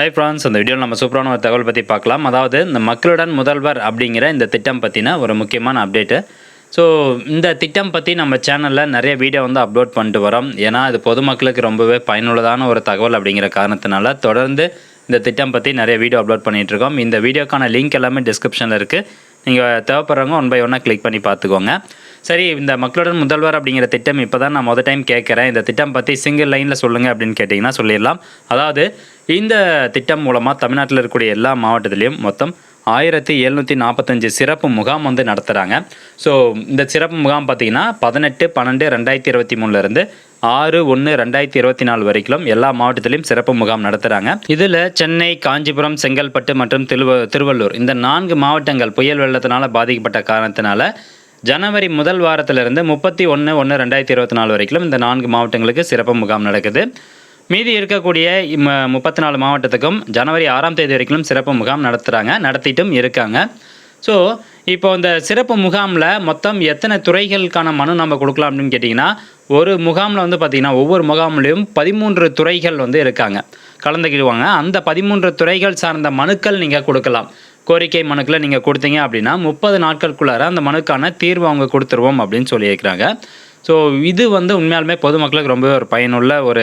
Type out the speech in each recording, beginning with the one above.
High France அந்த வீடியோவில் நம்ம சூப்பரான ஒரு தகவல் பற்றி பார்க்கலாம். அதாவது இந்த மக்களுடன் முதல்வர் அப்படிங்கிற இந்த திட்டம் பற்றின ஒரு முக்கியமான அப்டேட்டு ஸோ இந்த திட்டம் பற்றி நம்ம சேனலில் நிறைய வீடியோ வந்து அப்லோட் பண்ணிட்டு வரோம். ஏன்னா இது பொதுமக்களுக்கு ரொம்பவே பயனுள்ளதான ஒரு தகவல் அப்படிங்கிற காரணத்தினால தொடர்ந்து இந்த திட்டம் பற்றி நிறைய வீடியோ அப்லோட் பண்ணிகிட்டு இருக்கோம். இந்த வீடியோக்கான லிங்க் எல்லாமே டிஸ்கிரிப்ஷனில் இருக்குது நீங்கள் தேவைப்படுறவங்க ஒன் பை ஒன்னாக கிளிக் பண்ணி பார்த்துக்கோங்க. சரி இந்த மக்களுடன் முதல்வர் அப்படிங்கிற திட்டம் இப்போ தான் நான் மொதல் டைம் கேட்குறேன். இந்த திட்டம் பற்றி சிங்கிள் லைனில் சொல்லுங்கள் அப்படின்னு கேட்டிங்கன்னா சொல்லிடலாம். அதாவது இந்த திட்டம் மூலமாக தமிழ்நாட்டில் இருக்கக்கூடிய எல்லா மாவட்டத்திலையும் மொத்தம் ஆயிரத்தி எழுநூற்றி நாற்பத்தஞ்சு சிறப்பு முகாம் வந்து நடத்துகிறாங்க ஸோ இந்த சிறப்பு முகாம் பார்த்தீங்கன்னா பதினெட்டு பன்னெண்டு ரெண்டாயிரத்தி இருபத்தி மூணுலேருந்து ஆறு ஒன்று ரெண்டாயிரத்தி இருபத்தி நாலு வரைக்கும் எல்லா மாவட்டத்திலையும் சிறப்பு முகாம் நடத்துகிறாங்க இதில் சென்னை காஞ்சிபுரம் செங்கல்பட்டு மற்றும் திருவ திருவள்ளூர் இந்த நான்கு மாவட்டங்கள் புயல் வெள்ளத்தினால் பாதிக்கப்பட்ட காரணத்தினால ஜனவரி முதல் வாரத்திலிருந்து முப்பத்தி ஒன்று ஒன்று ரெண்டாயிரத்தி இருபத்தி நாலு வரைக்கும் இந்த நான்கு மாவட்டங்களுக்கு சிறப்பு முகாம் நடக்குது. மீதி இருக்கக்கூடிய முப்பத்தி நாலு மாவட்டத்துக்கும் ஜனவரி ஆறாம் தேதி வரைக்கும் சிறப்பு முகாம் நடத்துகிறாங்க நடத்திட்டும் இருக்காங்க. ஸோ இப்போ இந்த சிறப்பு முகாமில் மொத்தம் எத்தனை துறைகளுக்கான மனு நம்ம கொடுக்கலாம் அப்படின்னு கேட்டிங்கன்னா ஒரு முகாமில் வந்து பார்த்திங்கன்னா ஒவ்வொரு முகாம்லேயும் பதிமூன்று துறைகள் வந்து இருக்காங்க. கலந்துக்கிடுவாங்க. அந்த பதிமூன்று துறைகள் சார்ந்த மனுக்கள் நீங்கள் கொடுக்கலாம். கோரிக்கை மனுக்களை நீங்கள் கொடுத்தீங்க அப்படின்னா முப்பது நாட்களுக்குள்ளார அந்த மனுக்கான தீர்வு அவங்க கொடுத்துருவோம் அப்படின்னு சொல்லியிருக்கிறாங்க ஸோ இது வந்து உண்மையாலுமே பொதுமக்களுக்கு ரொம்பவே ஒரு பயனுள்ள ஒரு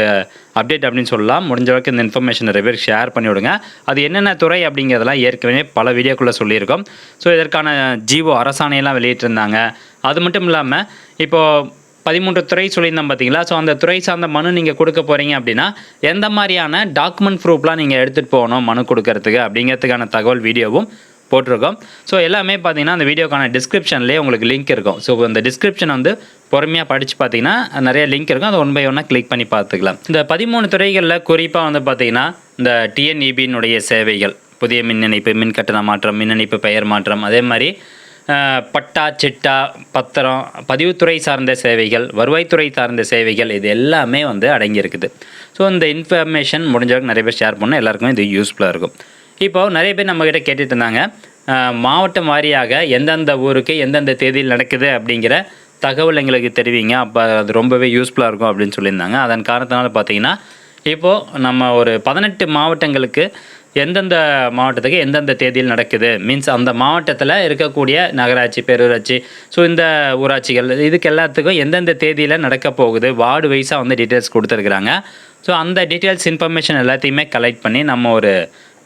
அப்டேட் அப்படின்னு சொல்லலாம். முடிஞ்ச அளவுக்கு இந்த இன்ஃபர்மேஷன் நிறைய பேர் ஷேர் பண்ணி விடுங்க. அது என்னென்ன துறை அப்படிங்கிறதெல்லாம் ஏற்கனவே பல வீடியோக்குள்ளே சொல்லியிருக்கோம். ஸோ இதற்கான ஜீவோ அரசாணையெல்லாம் வெளியிட்டிருந்தாங்க. அது மட்டும் இல்லாமல் இப்போது பதிமூன்று துறை சொல்லியிருந்தோம் பார்த்தீங்களா ஸோ அந்த துறை சார்ந்த மனு நீங்கள் கொடுக்க போகிறீங்க அப்படின்னா எந்த மாதிரியான டாக்குமெண்ட் ப்ரூஃப்லாம் நீங்கள் எடுத்துகிட்டு போகணும் மனு கொடுக்கறதுக்கு அப்படிங்கிறதுக்கான தகவல் வீடியோவும் போட்டிருக்கோம். ஸோ எல்லாமே பார்த்தீங்கன்னா அந்த வீடியோக்கான டிஸ்கிரிப்ஷன்லேயே உங்களுக்கு லிங்க் இருக்கும். ஸோ அந்த டிஸ்கிரிப்ஷன் வந்து பொறுமையாக படித்து பார்த்தீங்கன்னா நிறைய லிங்க் இருக்கும். அதை ஒன் பை ஒன்னாக கிளிக் பண்ணி பார்த்துக்கலாம். இந்த பதிமூணு துறைகளில் குறிப்பாக வந்து பார்த்தீங்கன்னா இந்த டிஎன்இபியினுடைய சேவைகள் புதிய மின் இணைப்பு மின் கட்டண மாற்றம் மின் இணைப்பு பெயர் மாற்றம் அதே மாதிரி பட்டா சிட்டா பத்திரம் பதிவுத்துறை சார்ந்த சேவைகள் வருவாய்த்துறை சார்ந்த சேவைகள் இது எல்லாமே வந்து அடங்கியிருக்குது. ஸோ இந்த இன்ஃபர்மேஷன் முடிஞ்ச அளவுக்கு நிறைய பேர் ஷேர் பண்ணால் எல்லாருக்குமே இது யூஸ்ஃபுல்லாக இருக்கும். இப்போது நிறைய பேர் நம்மக்கிட்ட கேட்டுட்டு இருந்தாங்க. மாவட்டம் வாரியாக எந்தெந்த ஊருக்கு எந்தெந்த தேதியில் நடக்குது அப்படிங்கிற தகவல் எங்களுக்கு தெரிவிங்க. அப்போ அது ரொம்பவே யூஸ்ஃபுல்லாக இருக்கும் அப்படின்னு சொல்லியிருந்தாங்க. அதன் காரணத்தினால பார்த்தீங்கன்னா இப்போது நம்ம ஒரு பதினெட்டு மாவட்டங்களுக்கு எந்தெந்த மாவட்டத்துக்கு எந்தெந்த தேதியில் நடக்குது? மீன்ஸ் அந்த மாவட்டத்தில் இருக்கக்கூடிய நகராட்சி பேரூராட்சி ஸோ இந்த ஊராட்சிகள் இதுக்கு எல்லாத்துக்கும் எந்தெந்த தேதியில் நடக்க போகுது? வார்டு வைஸாக வந்து டீட்டெயில்ஸ் கொடுத்துருக்குறாங்க. ஸோ அந்த டீட்டெயில்ஸ் இன்ஃபர்மேஷன் எல்லாத்தையுமே கலெக்ட் பண்ணி நம்ம ஒரு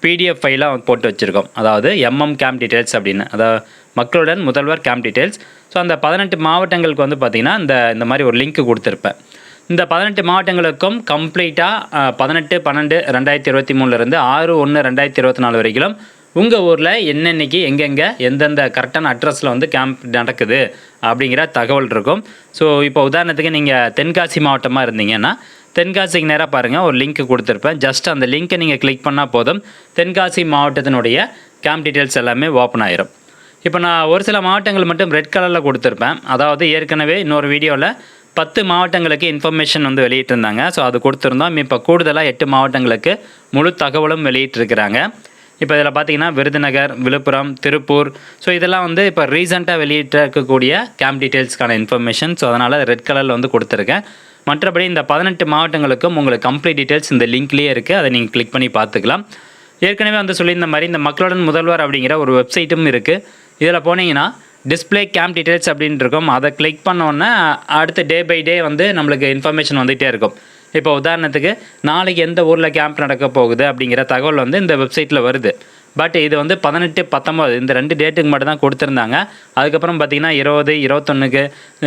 பிடிஎஃப் ஃபைலாக போட்டு வச்சுருக்கோம். அதாவது எம்எம் கேம்ப் டீட்டெயில்ஸ் அப்படின்னு. அதாவது மக்களுடன் முதல்வர் கேம்ப் டீட்டெயில்ஸ் ஸோ அந்த பதினெட்டு மாவட்டங்களுக்கு வந்து பார்த்திங்கன்னா இந்த இந்த மாதிரி ஒரு லிங்க் கொடுத்துருப்பேன். இந்த பதினெட்டு மாவட்டங்களுக்கும் கம்ப்ளீட்டாக பதினெட்டு பன்னெண்டு ரெண்டாயிரத்தி இருபத்தி மூணுலேருந்து ஆறு ஒன்று ரெண்டாயிரத்தி இருபத்தி நாலு வரைக்கும் உங்கள் ஊரில் என்னென்னைக்கு எங்கெங்கே எந்தெந்த கரெக்டான அட்ரஸில் வந்து கேம்ப் நடக்குது அப்படிங்கிற தகவல் இருக்கும். ஸோ இப்போ உதாரணத்துக்கு நீங்கள் தென்காசி மாவட்டமாக இருந்தீங்கன்னா தென்காசிக்கு நேராக பாருங்கள் ஒரு லிங்க் கொடுத்துருப்பேன். ஜஸ்ட் அந்த லிங்க்கை நீங்கள் கிளிக் பண்ணால் போதும். தென்காசி மாவட்டத்தினுடைய கேம்ப் டீட்டெயில்ஸ் எல்லாமே ஓப்பன் ஆயிரும். இப்போ நான் ஒரு சில மாவட்டங்கள் மட்டும் ரெட் கலரில் கொடுத்துருப்பேன். அதாவது ஏற்கனவே இன்னொரு வீடியோவில் பத்து மாவட்டங்களுக்கு இன்ஃபர்மேஷன் வந்து வெளியிட்டிருந்தாங்க. ஸோ அது கொடுத்துருந்தோம். இப்போ கூடுதலாக எட்டு மாவட்டங்களுக்கு முழு தகவலும் வெளியிட்டிருக்கிறாங்க. இப்போ இதில் பார்த்தீங்கன்னா விருதுநகர் விழுப்புரம் திருப்பூர். ஸோ இதெல்லாம் வந்து இப்போ ரீசெண்டாக வெளியிட்டிருக்கக்கூடிய கேம்ப் டீட்டெயில்ஸ்க்கான இன்ஃபர்மேஷன் ஸோ அதனால் ரெட் கலரில் வந்து கொடுத்துருக்கேன். மற்றபடி இந்த பதினெட்டு மாவட்டங்களுக்கும் உங்களுக்கு கம்ப்ளீட் டீட்டெயில்ஸ் இந்த லிங்க்லேயே இருக்குது அதை நீங்கள் கிளிக் பண்ணி பார்த்துக்கலாம். ஏற்கனவே வந்து சொல்லியிருந்த மாதிரி இந்த மக்களுடன் முதல்வர் அப்படிங்கிற ஒரு வெப்சைட்டும் இருக்குது இதில் போனீங்கன்னா டிஸ்ப்ளே கேம்ப் டீட்டெயில்ஸ் அப்படின்னு இருக்கும். அதை கிளிக் பண்ணோன்னே அடுத்த டே பை டே வந்து நம்மளுக்கு இன்ஃபர்மேஷன் வந்துகிட்டே இருக்கும். இப்போ உதாரணத்துக்கு நாளைக்கு எந்த ஊரில் கேம்ப் நடக்க போகுது அப்படிங்கிற தகவல் வந்து இந்த வெப்சைட்டில் வருது. பட் இது வந்து பதினெட்டு பத்தொம்போது இந்த ரெண்டு டேட்டுக்கு மட்டும் தான் கொடுத்துருந்தாங்க. அதுக்கப்புறம் பார்த்திங்கன்னா இருபது இருபத்தொன்னுக்கு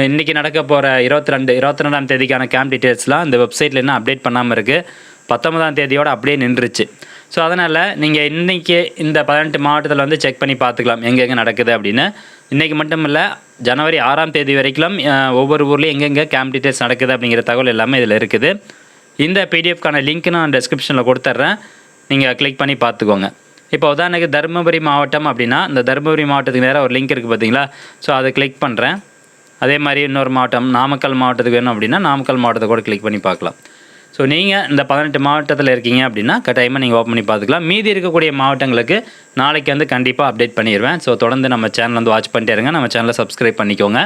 இன்றைக்கி நடக்க போகிற இருபத்தி ரெண்டு இருபத்தி ரெண்டாம் தேதிக்கான கேம்ப் டீட்டெயில்ஸ்லாம் இந்த வெப்சைட்டில் இன்னும் அப்டேட் பண்ணாமல் இருக்குது பத்தொன்பதாம் தேதியோடு அப்படியே நின்றுச்சு. ஸோ அதனால் நீங்கள் இன்றைக்கி இந்த பதினெட்டு மாவட்டத்தில் வந்து செக் பண்ணி பார்த்துக்கலாம் எங்கெங்கே நடக்குது அப்படின்னு. இன்றைக்கி மட்டும் இல்லை ஜனவரி ஆறாம் தேதி வரைக்கும் ஒவ்வொரு ஊர்லேயும் எங்கெங்கே கேம்ப் டீட்டெயில்ஸ் நடக்குது அப்படிங்கிற தகவல் எல்லாமே இதில் இருக்குது. இந்த பிடிஎஃப்கான லிங்க் நான் டிஸ்கிரிப்ஷனில் கொடுத்துட்றேன் நீங்கள் கிளிக் பண்ணி பார்த்துக்கோங்க. இப்போ உதாரணத்துக்கு தருமபுரி மாவட்டம் அப்படின்னா இந்த தருமபுரி மாவட்டத்துக்கு நேராக ஒரு லிங்க் இருக்குது பார்த்தீங்களா ஸோ அதை கிளிக் பண்ணுறேன் அதே மாதிரி இன்னொரு மாவட்டம் நாமக்கல் மாவட்டத்துக்கு வேணும் அப்படின்னா நாமக்கல் மாவட்டத்தை கூட கிளிக் பண்ணி பார்க்கலாம். ஸோ நீங்கள் இந்த பதினெட்டு மாவட்டத்தில் இருக்கீங்க அப்படின்னா கட்டாயமாக நீங்கள் ஓப்பன் பண்ணி பார்த்துக்கலாம். மீதி இருக்கக்கூடிய மாவட்டங்களுக்கு நாளைக்கு வந்து கண்டிப்பாக அப்டேட் பண்ணிடுவேன். ஸோ தொடர்ந்து நம்ம சேனல் வந்து வாட்ச் பண்ணிட்டே இருங்க. நம்ம சேனலை சப்ஸ்கிரைப் பண்ணிக்கோங்க.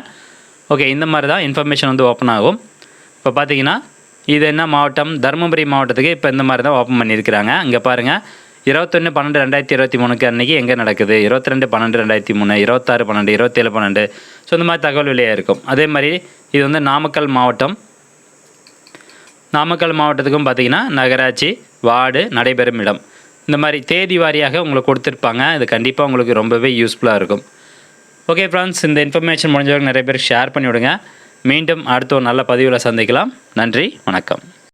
ஓகே இந்த மாதிரி தான் இன்ஃபர்மேஷன் வந்து ஓப்பன் ஆகும். இப்போ பார்த்தீங்கன்னா இது என்ன மாவட்டம்? தருமபுரி மாவட்டத்துக்கு இப்போ இந்த மாதிரி தான் ஓப்பன் பண்ணியிருக்கிறாங்க. அங்கே பாருங்கள் இருபத்தொன்று பன்னெண்டு ரெண்டாயிரத்தி இருபத்தி மூணுக்கு அன்றைக்கி எங்கே நடக்குது? இருபத்தி ரெண்டு பன்னெண்டு ரெண்டாயிரத்தி மூணு இருபத்தாறு பன்னெண்டு இருபத்தேழு பன்னெண்டு. ஸோ இந்த மாதிரி தகவல் வெளியாக இருக்கும். அதே மாதிரி இது வந்து நாமக்கல் மாவட்டம். நாமக்கல் மாவட்டத்துக்கும் பார்த்தீங்கன்னா நகராட்சி வார்டு நடைபெறும் இடம். இந்த மாதிரி தேதி வாரியாக உங்களுக்கு கொடுத்துருப்பாங்க. இது கண்டிப்பாக உங்களுக்கு ரொம்பவே யூஸ்ஃபுல்லாக இருக்கும். ஓகே ஃப்ரெண்ட்ஸ் இந்த இன்ஃபர்மேஷன் முடிஞ்சவங்க நிறைய பேர் ஷேர் பண்ணி விடுங்க மீண்டும் அடுத்த ஒரு நல்ல பதிவில் சந்திக்கலாம். நன்றி வணக்கம்.